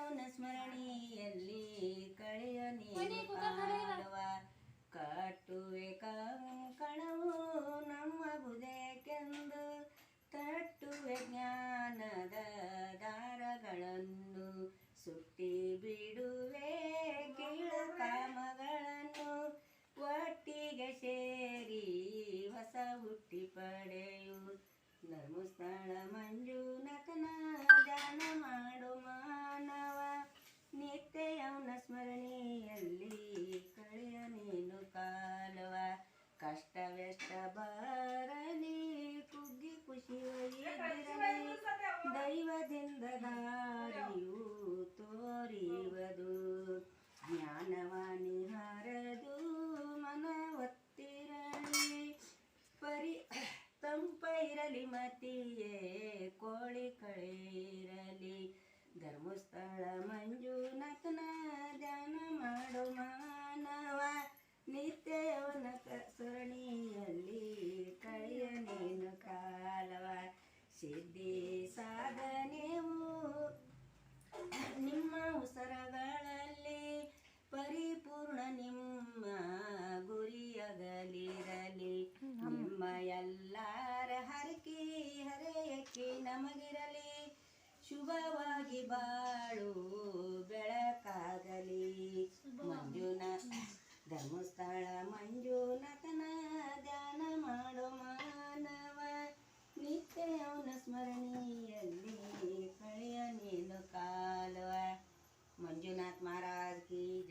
ಅವನ ಸ್ಮರಣೆಯಲ್ಲಿ ಕಳೆಯ ನೀಡುವ ಕಟ್ಟುವೆ ಕಂಕಣವು ನಮ್ಮ ಬುದೆಕೆಂದು ತಟ್ಟುವೆ ಜ್ಞಾನದ ದಾರಗಳನ್ನು ಸುಟ್ಟಿ ಬಿಡುವೆ ಕೀಳ ಕಾಮಗಳನ್ನು ಒಟ್ಟಿಗೆ ಸೇರಿ ಹೊಸ ಹುಟ್ಟಿ ಪಡೆಯು. ಧರ್ಮಸ್ಥಳ ಮಂಜುನಾಥನ ಅವನ ಸ್ಮರಣೆಯಲ್ಲಿ ಕಳೆಯ ನೀನು ಕಾಲವ. ಕಷ್ಟವೆಷ್ಟ ಬಾರಲಿ ಕುಗ್ಗಿ ಖುಷಿಯಲ್ಲಿ ಒಯ್ದಿರಲಿ ದೈವದಿಂದ ದಾರಿಯು ತೋರಿವದು. ಜ್ಞಾನವಾಣಿ ಹರದು ಮನ ಒತ್ತಿರಲಿ ಪರಿ ತಂಪೈರಲಿ ಮತಿಯೇ ಕೋಳಿ ಕಳೆಯಿರಲಿ ಧರ್ಮಸ್ಥಳ ಮಂಜುನಾಥನ ಧ್ಯಾನ ಮಾಡೋ ಮಾನವ. ನಿತ್ಯವನ ಸರಣಿಯಲ್ಲಿ ಕಳೆಯ ನೀನು ಕಾಲವ. ಸಿದ್ಧಿ ಸಾಧನೆವು ನಿಮ್ಮ ಉಸರಗಳಲ್ಲಿ ಪರಿಪೂರ್ಣ ನಿಮ್ಮ ಗುರಿಯಗಲಿರಲಿ. ನಿಮ್ಮ ಎಲ್ಲರ ಹರಕೆ ಹರೆಯಕ್ಕೆ ನಮಗಿರಲಿ. ಶುಭವಾಗಿ ಬಾಳು ಬೆಳಕಾಗಲಿ. ಮಂಜುನ ಧರ್ಮಸ್ಥಳ ಮಂಜುನಾಥನ ಧ್ಯಾನ ಮಾಡೋ ಮಾನವ. ನಿತ್ಯ ಅವನ ಸ್ಮರಣೆಯಲ್ಲಿ ಕಳೆಯ ನೀನು ಕಾಲವ. ಮಂಜುನಾಥ್ ಮಹಾರಾಜ್ ಕಿ.